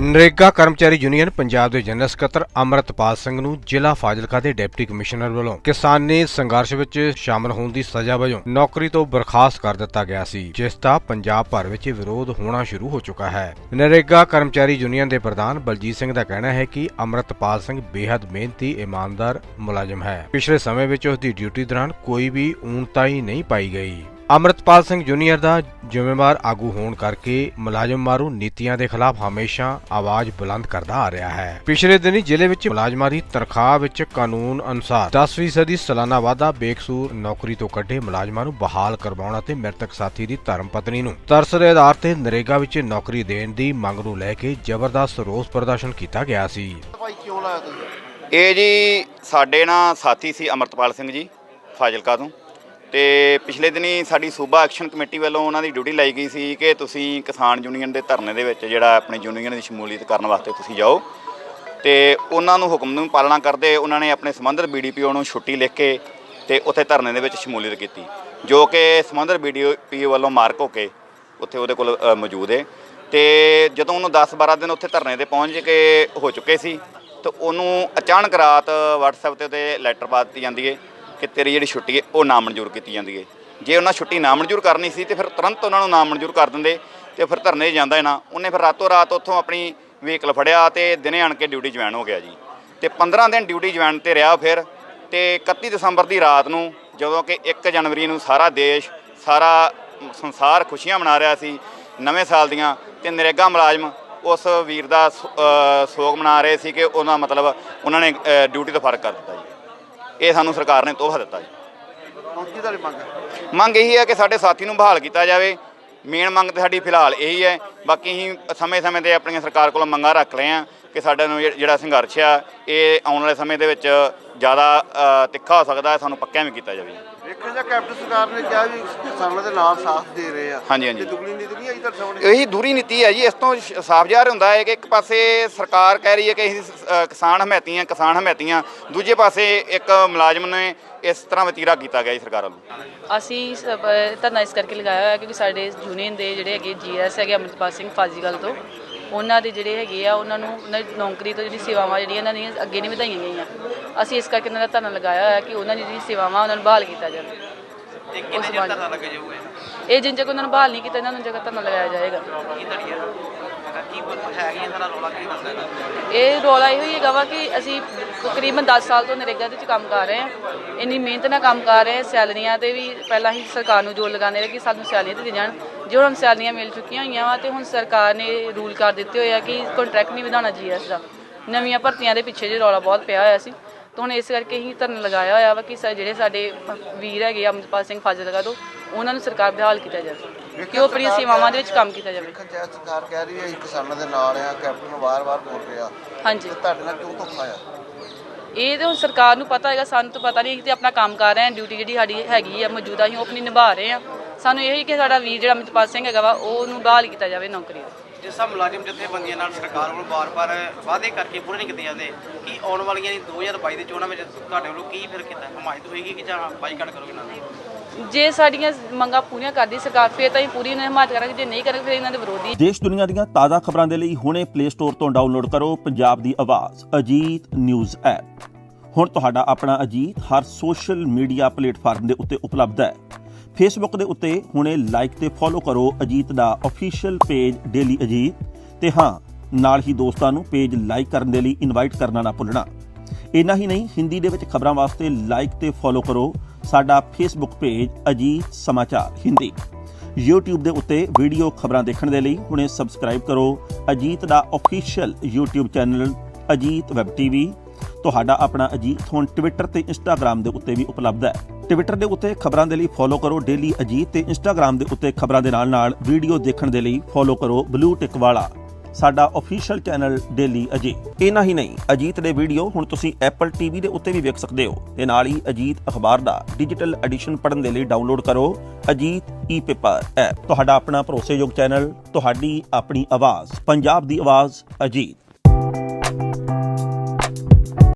ਨਰੇਗਾ ਕਰਮਚਾਰੀ ਯੂਨੀਅਨ ਪੰਜਾਬ ਦੇ ਜਨਰਲ ਸਕੱਤਰ ਅਮਰਤਪਾਲ ਸਿੰਘ ਨੂੰ ਜ਼ਿਲ੍ਹਾ ਫਾਜ਼ਿਲਕਾ ਦੇ ਡਿਪਟੀ ਕਮਿਸ਼ਨਰ ਵੱਲੋਂ ਕਿਸਾਨੀ ਸੰਘਰਸ਼ ਵਿੱਚ ਸ਼ਾਮਲ ਹੋਣ ਦੀ ਸਜ਼ਾ ਵਜੋਂ ਨੌਕਰੀ ਤੋਂ ਬਰਖਾਸਤ ਕਰ ਦਿੱਤਾ ਗਿਆ ਸੀ, ਜਿਸ ਦਾ ਪੰਜਾਬ ਭਰ ਵਿੱਚ ਵਿਰੋਧ ਹੋਣਾ ਸ਼ੁਰੂ ਹੋ ਚੁੱਕਾ ਹੈ। ਨਰੇਗਾ ਕਰਮਚਾਰੀ ਯੂਨੀਅਨ ਦੇ ਪ੍ਰਧਾਨ ਬਲਜੀਤ ਸਿੰਘ ਦਾ ਕਹਿਣਾ ਹੈ ਕਿ ਅਮਰਤਪਾਲ ਸਿੰਘ ਬੇहद ਮਿਹਨਤੀ, ਇਮਾਨਦਾਰ, ਮੁਲਾਜ਼ਮ ਹੈ। ਪਿਛਲੇ ਸਮੇਂ ਵਿੱਚ ਉਸ ਦੀ ਡਿਊਟੀ ਦੌਰਾਨ ਕੋਈ ਵੀ ਊਣਤਾਈ ਨਹੀਂ ਪਾਈ ਗਈ। ਅਮਰਤਪਾਲ ਸਿੰਘ ਜੂਨੀਅਰ ਦਾ ਜ਼ਿੰਮੇਵਾਰ ਆਗੂ ਹੋਣ ਕਰਕੇ ਮੁਲਾਜ਼ਮ ਮਾਰੂ ਨੀਤੀਆਂ ਦੇ ਖਿਲਾਫ ਹਮੇਸ਼ਾ ਆਵਾਜ਼ ਬੁਲੰਦ ਕਰਦਾ ਆ ਰਿਹਾ ਹੈ। ਪਿਛਲੇ ਦਿਨੀ ਜ਼ਿਲ੍ਹੇ ਵਿੱਚ ਮੁਲਾਜ਼ਮਾਂ ਦੀ ਤਨਖਾਹ ਵਿੱਚ ਕਾਨੂੰਨ ਅਨੁਸਾਰ 10% ਦੀ ਸਾਲਾਨਾ ਵਾਧਾ ਬੇਕਸੂਰ ਨੌਕਰੀ ਤੋਂ ਕੱਢੇ ਮੁਲਾਜ਼ਮਾਂ ਨੂੰ ਬਹਾਲ ਕਰਵਾਉਣ ਅਤੇ ਮ੍ਰਿਤਕ ਸਾਥੀ ਦੀ ਧਰਮ ਪਤਨੀ ਨੂੰ ਤਰਸ ਦੇ ਆਧਾਰ ਤੇ ਨਰੇਗਾ ਵਿੱਚ ਨੌਕਰੀ ਦੇਣ ਦੀ ਮੰਗ ਨੂੰ ਲੈ ਕੇ ਜ਼ਬਰਦਸਤ ਰੋਸ ਪ੍ਰਦਰਸ਼ਨ ਕੀਤਾ ਗਿਆ ਸੀ। ਇਹ ਜੀ ਸਾਡੇ ਨਾਲ ਸਾਥੀ ਸੀ ਅਮਰਤਪਾਲ ਸਿੰਘ ਜੀ ਫਾਜ਼ਿਲਕਾ ਤੋਂ। ਤੇ ਪਿਛਲੇ ਦਿਨੀ ਸਾਡੀ ਸੂਬਾ ਐਕਸ਼ਨ ਕਮੇਟੀ ਵੱਲੋਂ ਉਹਨਾਂ ਦੀ ਡਿਊਟੀ ਲਾਈ ਗਈ ਸੀ ਕਿ ਤੁਸੀਂ ਕਿਸਾਨ ਯੂਨੀਅਨ ਦੇ ਧਰਨੇ ਦੇ ਵਿੱਚ ਜਿਹੜਾ ਆਪਣੀ ਯੂਨੀਅਨ ਦੀ ਸ਼ਮੂਲੀਅਤ ਕਰਨ ਵਾਸਤੇ ਤੁਸੀਂ ਜਾਓ। ਤੇ ਉਹਨਾਂ ਨੂੰ ਹੁਕਮ ਨੂੰ ਪਾਲਣਾ ਕਰਦੇ ਉਹਨਾਂ ਨੇ ਆਪਣੇ ਸੰਬੰਧਿਤ ਬੀਡੀਪੀਓ ਨੂੰ ਛੁੱਟੀ ਲਿਖ ਕੇ ਤੇ ਉੱਥੇ ਧਰਨੇ ਦੇ ਵਿੱਚ ਸ਼ਮੂਲੀਅਤ ਕੀਤੀ, ਜੋ ਕਿ ਸੰਬੰਧਿਤ ਬੀਡੀਪੀਓ ਵੱਲੋਂ ਮਾਰਕ ਹੋ ਕੇ ਉੱਥੇ ਉਹਦੇ ਕੋਲ ਮੌਜੂਦ ਹੈ ਤੇ ਜਦੋਂ ਉਹਨੂੰ 10-12 ਦਿਨ ਉੱਥੇ ਧਰਨੇ ਤੇ ਪਹੁੰਚ ਕੇ ਹੋ ਚੁੱਕੇ ਸੀ, ਤੇ ਉਹਨੂੰ ਅਚਾਨਕ ਰਾਤ WhatsApp ਤੇ ਉਹਦੇ ਲੈਟਰ ਪਾ ਦਿੱਤੀ ਜਾਂਦੀ ਹੈ ਕਿ ਤੇਰੀ ਜਿਹੜੀ ਛੁੱਟੀ ਹੈ, ਉਹ ਨਾ ਮਨਜ਼ੂਰ ਕੀਤੀ ਜਾਂਦੀ ਹੈ। ਜੇ ਉਹਨਾਂ ਛੁੱਟੀ ਨਾ ਮਨਜ਼ੂਰ ਕਰਨੀ ਸੀ, ਤੇ ਫਿਰ ਤੁਰੰਤ ਉਹਨਾਂ ਨੂੰ ਨਾ ਮਨਜ਼ੂਰ ਕਰ ਦਿੰਦੇ ਤੇ ਫਿਰ ਧਰਨੇ 'ਤੇ ਜਾਂਦਾ ਹੀ ਨਾ। ਉਹਨੇ ਫਿਰ ਰਾਤੋਂ ਰਾਤ ਉੱਥੋਂ ਆਪਣੀ ਵਹੀਕਲ ਫੜਿਆ ਤੇ ਦਿਨੇ ਆਣ ਕੇ ਡਿਊਟੀ ਜੁਆਇਨ ਹੋ ਗਿਆ ਜੀ। ਤੇ 15 ਦਿਨ ਡਿਊਟੀ ਜੁਆਇਨ ਤੇ ਰਿਹਾ ਫਿਰ ਤੇ 31 ਦਸੰਬਰ ਦੀ ਰਾਤ ਨੂੰ ਜਦੋਂ ਕਿ 1 ਜਨਵਰੀ ਨੂੰ ਸਾਰਾ ਦੇਸ਼, ਸਾਰਾ ਸੰਸਾਰ ਖੁਸ਼ੀਆਂ ਮਨਾ ਰਿਹਾ ਸੀ ਨਵੇਂ ਸਾਲ ਦੀਆਂ ਤੇ ਨਰੇਗਾ ਮੁਲਾਜ਼ਮ ਉਸ ਵੀਰ ਦਾ ਸੋਗ ਮਨਾ ਰਹੇ ਸੀ ਕਿ ਉਹਨਾਂ ਮਤਲਬ ਉਹਨਾਂ ਨੇ ਡਿਊਟੀ ਤੋਂ ਫ਼ਰਕ ਕਰ ਦਿੱਤਾ ਜੀ। ਇਹ ਸਾਨੂੰ ਸਰਕਾਰ ਨੇ ਤੋਹਫਾ ਦਿੱਤਾ ਜੀ। ਹੁਣ ਕੀ ਤੁਹਾਡੀ ਮੰਗ ਹੈ? ਮੰਗ ਇਹੀ ਹੈ ਕਿ ਸਾਡੇ ਸਾਥੀ ਨੂੰ ਬਹਾਲ ਕੀਤਾ ਜਾਵੇ। ਮੇਨ ਮੰਗ ਤੇ ਸਾਡੀ ਫਿਲਹਾਲ ਇਹੀ ਹੈ। ਬਾਕੀ ਅਸੀਂ ਸਮੇਂ-ਸਮੇਂ ਤੇ ਆਪਣੀਆਂ ਸਰਕਾਰ ਕੋਲੋਂ ਮੰਗਾਂ ਰੱਖ ਰਹੇ ਹਾਂ ਕਿ ਸਾਡਾ ਨੂੰ ਜਿਹ- ਜਿਹੜਾ ਸੰਘਰਸ਼ ਆ ਇਹ ਆਉਣ ਵਾਲੇ ਸਮੇਂ ਦੇ ਵਿੱਚ ਜ਼ਿਆਦਾ ਅ, ਤਿੱਖਾ ਹੋ ਸਕਦਾ ਹੈ। ਸਾਨੂੰ ਪੱਕਿਆਂ ਵੀ ਕੀਤਾ ਜਾਵੇ। ਵੇਖਿਆ ਜਾ ਕੈਪਟਨ ਸਰਕਾਰ ਨੇ ਕਿਹਾ ਵੀ ਕਿਸਾਨਾਂ ਦੇ ਨਾਲ ਸਾਥ ਦੇ ਰਹੇ ਆ। ਹਾਂਜੀ, ਹਾਂਜੀ। ਤੇ ਦੁਗਣੀ ਨੀਤੀ ਨਹੀਂ ਆਈ ਤੁਹਾਡੇ ਸਾਹਮਣੇ? ਇਹੀ ਦੂਰੀ ਨੀਤੀ ਹੈ ਜੀ ਇਸ ਤੋਂ ਸ਼- ਸਾਫ਼ ਜ਼ਾਹਰ ਹੁੰਦਾ ਹੈ ਕਿ ਇੱਕ ਪਾਸੇ ਸਰਕਾਰ ਕਹਿ ਰਹੀ ਹੈ ਕਿ ਅਸੀਂ ਅ, ਕਿਸਾਨ ਹਮਾਇਤੀਆਂ ਕਿਸਾਨ ਹਮਾਇਤੀਆਂ ਦੂਜੇ ਪਾਸੇ ਇੱਕ ਮੁਲਾਜ਼ਮ ਨੇ ਇਸ ਤਰ੍ਹਾਂ ਵਤੀਰਾ ਕੀਤਾ ਗਿਆ ਜੀ ਸਰਕਾਰ ਵੱਲੋਂ ਅਸੀਂ ਸਭ ਧਰਨਾ ਇਸ ਕਰਕੇ ਲਗਾਇਆ ਹੋਇਆ ਕਿਉਂਕਿ ਸਾਡੇ ਯੂਨੀਅਨ ਦੇ ਜਿਹੜੇ ਹੈਗੇ ਜੀਐਸ ਹੈਗੇ ਅਮਰਪਾਲ ਸਿੰਘ ਫਾਜ਼ੀਗਲ ਤੋਂ ਉਹਨਾਂ ਦੇ ਜਿਹੜੇ ਹੈਗੇ ਆ ਉਹਨਾਂ ਨੂੰ ਉਹਨਾਂ ਦੀ ਨੌਕਰੀ ਤੋਂ ਜਿਹੜੀ ਸੇਵਾਵਾਂ ਜਿਹੜੀਆਂ ਇਹਨਾਂ ਦੀਆਂ ਅੱਗੇ ਨਹੀਂ ਵਧਾਈਆਂ ਗਈਆਂ। ਅਸੀਂ ਇਸ ਕਰਕੇ ਇਹਨਾਂ ਦਾ ਧਰਨਾ ਲਗਾਇਆ ਹੋਇਆ ਕਿ ਉਹਨਾਂ ਦੀ ਜਿਹੜੀ ਸੇਵਾਵਾਂ ਉਹਨਾਂ ਨੂੰ ਬਹਾਲ ਕੀਤਾ ਜਾਵੇ। ਤੇ ਕਿੰਨੇ ਚਿਰ ਧਰਨਾ ਲੱਗ ਜਾਊਗਾ ਇਹ ਜਿੰਨ ਤੱਕ ਉਹਨਾਂ ਨੂੰ ਬਹਾਲ ਨਹੀਂ ਕੀਤਾ ਇਹਨਾਂ ਨੂੰ ਜਗ੍ਹਾ ਧਰਨਾ ਲਗਾਇਆ ਜਾਏਗਾ। ਕੀ ਧੜੀਆ? ਇਹ ਰੌਲਾ ਇਹੋ ਹੀ ਹੈਗਾ ਵਾ ਕਿ ਅਸੀਂ ਤਕਰੀਬਨ 10 ਸਾਲ ਤੋਂ ਨਰੇਗਾ ਦੇ ਵਿੱਚ ਕੰਮ ਕਰ ਰਹੇ ਹਾਂ। ਇੰਨੀ ਮਿਹਨਤ ਨਾਲ ਕੰਮ ਕਰ ਰਹੇ ਹਾਂ ਸੈਲਰੀਆਂ ਤੇ ਵੀ ਪਹਿਲਾਂ ਹੀ ਸਰਕਾਰ ਨੂੰ ਜੋਰ ਲਗਾਉਂਦੇ ਰਹੇ ਕਿ ਸਾਨੂੰ ਸੈਲਰੀਆਂ ਦਿੱਤੀਆਂ ਜਾਣ। ਜੋ ਹੁਣ ਸੈਲਰੀਆਂ ਮਿਲ ਚੁੱਕੀਆਂ ਹੋਈਆਂ ਵਾ ਤੇ ਹੁਣ ਸਰਕਾਰ ਨੇ ਰੂਲ ਕਰ ਦਿੱਤੇ ਹੋਏ ਆ ਕਿ ਕੰਟਰੈਕਟ ਨਹੀਂ ਵਧਾਉਣਾ ਜੀਐਸ ਦਾ। ਨਵੀਆਂ ਭਰਤੀਆਂ ਦੇ ਪਿੱਛੇ ਜੇ ਰੌਲਾ ਬਹੁਤ ਪਿਆ ਹੋਇਆ ਸੀ। ਤਾਂ ਹੁਣ ਇਸ ਕਰਕੇ ਹੀ ਧਰਨ ਲਗਾਇਆ ਹੋਇਆ ਵਾ ਕਿ ਸਾ- ਜਿਹੜੇ ਸਾਡੇ ਵੀਰ ਹੈਗੇ ਆ ਅਮਰਪਾਲ ਸਿੰਘ ਫਾਜ਼ਿਲਕਾ ਤੋਂ ਉਹਨਾਂ ਨੂੰ ਸਰਕਾਰ ਬਹਾਲ ਕੀਤਾ ਜਾਵੇ ਕਿ ਉਹ ਆਪਣੀਆਂ ਸੇਵਾਵਾਂ ਦੇ ਵਿੱਚ ਕੰਮ ਕੀਤਾ ਜਾਵੇ। ਸਰਕਾਰ ਕਹਿ ਰਹੀ ਹੈ ਕਿਸਾਨਾਂ ਦੇ ਨਾਲ ਆ ਕੈਪਟਨ ਵਾਰ-ਵਾਰ ਬੋਲ ਰਿਹਾ। ਹਾਂਜੀ। ਤੁਹਾਡੇ ਨਾਲ ਕਿਉਂ ਧੋਖਾ ਆ? ਇਹ ਤੇ ਹੁਣ ਸਰਕਾਰ ਨੂੰ ਪਤਾ ਹੈਗਾ ਸਾਨੂੰ ਤਾਂ ਪਤਾ ਨਹੀਂ ਅਸੀਂ ਤੇ ਆਪਣਾ ਕੰਮ ਕਰ ਰਹੇ ਹਾਂ ਡਿਊਟੀ ਜਿਹੜੀ ਸਾਡੀ ਹੈਗੀ ਆ ਮੌਜੂਦਾ ਅਸੀਂ ਉਹ ਆਪਣੀ ਨਿਭਾ ਰਹੇ ਹਾਂ। ਸਾਨੂੰ ਇਹ ਹੀ ਕਿ ਸਾਡਾ ਵੀਰ ਜਿਹੜਾ ਅਮਿਤਪਾਲ ਸਿੰਘ ਹੈਗਾ ਵਾ ਉਹਨੂੰ ਬਹਾਲ ਕੀਤਾ ਜਾਵੇ ਨੌਕਰੀ ਤੋਂ ਜਿਸ ਤਰ੍ਹਾਂ ਮੁਲਾਜ਼ਮ ਜਥੇਬੰਦੀਆਂ ਨਾਲ ਸਰਕਾਰ ਵੱਲੋਂ ਬਾਰ-ਬਾਰ ਵਾਅਦੇ ਕਰਕੇ ਪੂਰੇ ਨਹੀਂ ਕੀਤੇ ਜਾਂਦੇ ਕੀ ਆਉਣ ਵਾਲੀਆਂ 2022 ਦੇ ਚੋਣਾਂ ਵਿੱਚ ਤੁਹਾਡੇ ਵੱਲੋਂ ਕੀ ਫਿਰ ਕੀਤਾ ਹਮਾਇਤ ਹੋਏਗੀ ਕਿ ਜਾਂ ਬਾਈਕਾਟ ਕਰੋਗੇ ਨਾਲ ਜੇ ਸਾਡੀਆਂ ਮੰਗਾਂ ਪੂਰੀਆਂ ਕਰਦੀ ਸਰਕਾਰ ਫਿਰ ਤਾਂ ਅਸੀਂ ਪੂਰੀ ਇਹਨਾਂ ਹਿਮਾਇਤ ਕਰਾਂਗੇ ਜੇ ਨਹੀਂ ਕਰਾਂਗੇ ਫਿਰ ਇਹਨਾਂ ਦੇ ਵਿਰੋਧੀ। ਦੇਸ਼ ਦੁਨੀਆ ਦੀਆਂ ਤਾਜ਼ਾ ਖਬਰਾਂ ਦੇ ਲਈ ਹੁਣੇ ਪਲੇ ਸਟੋਰ ਤੋਂ ਡਾਊਨਲੋਡ ਕਰੋ ਪੰਜਾਬ ਦੀ ਆਵਾਜ਼ ਅਜੀਤ ਨਿਊਜ਼ ਐਪ। ਹੁਣ ਤੁਹਾਡਾ ਆਪਣਾ ਅਜੀਤ ਹਰ ਸੋਸ਼ਲ ਮੀਡੀਆ ਪਲੇਟਫਾਰਮ ਦੇ ਉੱਤੇ ਉਪਲਬਧ ਹੈ। ਫੇਸਬੁੱਕ ਦੇ ਉੱਤੇ ਹੁਣੇ ਲਾਈਕ ਤੇ ਫੋਲੋ ਕਰੋ ਅਜੀਤ ਦਾ ਅਫੀਸ਼ੀਅਲ ਪੇਜ ਡੇਲੀ ਅਜੀਤ ਤੇ ਹਾਂ, ਨਾਲ ਹੀ ਦੋਸਤਾਂ ਨੂੰ ਪੇਜ ਲਾਈਕ ਕਰਨ ਦੇ ਲਈ ਇਨਵਾਈਟ ਕਰਨਾ ਨਾ ਭੁੱਲਣਾ। ਇੰਨਾ ਹੀ ਨਹੀਂ, ਹਿੰਦੀ ਦੇ ਵਿੱਚ ਖਬਰਾਂ ਵਾਸਤੇ ਲਾਈਕ ਤੇ ਫੋਲੋ ਕਰੋ ਸਾਡਾ ਫੇਸਬੁੱਕ ਪੇਜ ਅਜੀਤ ਸਮਾਚਾਰ ਹਿੰਦੀ। YouTube ਦੇ ਉੱਤੇ ਵੀਡੀਓ ਖਬਰਾਂ ਦੇਖਣ ਦੇ ਲਈ ਹੁਣੇ ਸਬਸਕ੍ਰਾਈਬ ਕਰੋ ਅਜੀਤ ਦਾ official YouTube channel Ajit web TV ਤੁਹਾਡਾ ਆਪਣਾ ਅਜੀਤ ਹੁਣ ਟਵਿੱਟਰ ਤੇ ਇੰਸਟਾਗ੍ਰam ਦੇ ਉੱਤੇ ਵੀ ਉਪਲਬਧ ਹੈ। ਟਵਿੱਟਰ ਦੇ ਉੱਤੇ ਖਬਰਾਂ ਦੇ ਲਈ ਫੋਲੋ ਕਰੋ ਡੇਲੀ ਅਜੀਤ ਤੇ ਇੰਸਟਾਗ੍ਰam ਦੇ ਉੱਤੇ ਖਬਰਾਂ ਦੇ ਨਾਲ-ਨਾਲ ਵੀਡੀਓ ਦੇਖਣ ਦੇ ਲਈ ਫੋਲੋ ਕਰੋ ਬਲੂ ਟਿਕ ਵਾਲਾ। ਸਾਡਾ ਅਫੀਸ਼ੀਅਲ ਚੈਨਲ ਡੇਲੀ ਅਜੀਤ ਇਹਨਾਂ ਹੀ ਨਹੀਂ ਅਜੀਤ ਦੇ ਵੀਡੀਓ ਹੁਣ ਤੁਸੀਂ ਐਪਲ ਟੀਵੀ ਦੇ ਉੱਤੇ ਵੀ ਵੇਖ ਸਕਦੇ ਹੋ। ਤੇ ਨਾਲ ਹੀ ਅਜੀਤ ਅਖਬਾਰ ਦਾ ਡਿਜੀਟਲ ਐਡੀਸ਼ਨ ਪੜ੍ਹਨ ਦੇ ਲਈ ਡਾਊਨਲੋਡ ਕਰੋ ਅਜੀਤ ਈ-ਪੇਪਰ ਐਪ ਤੁਹਾਡਾ ਆਪਣਾ ਭਰੋਸੇਯੋਗ ਚੈਨਲ ਤੁਹਾਡੀ ਆਪਣੀ ਆਵਾਜ਼, ਪੰਜਾਬ ਦੀ ਆਵਾਜ਼ ਅਜੀਤ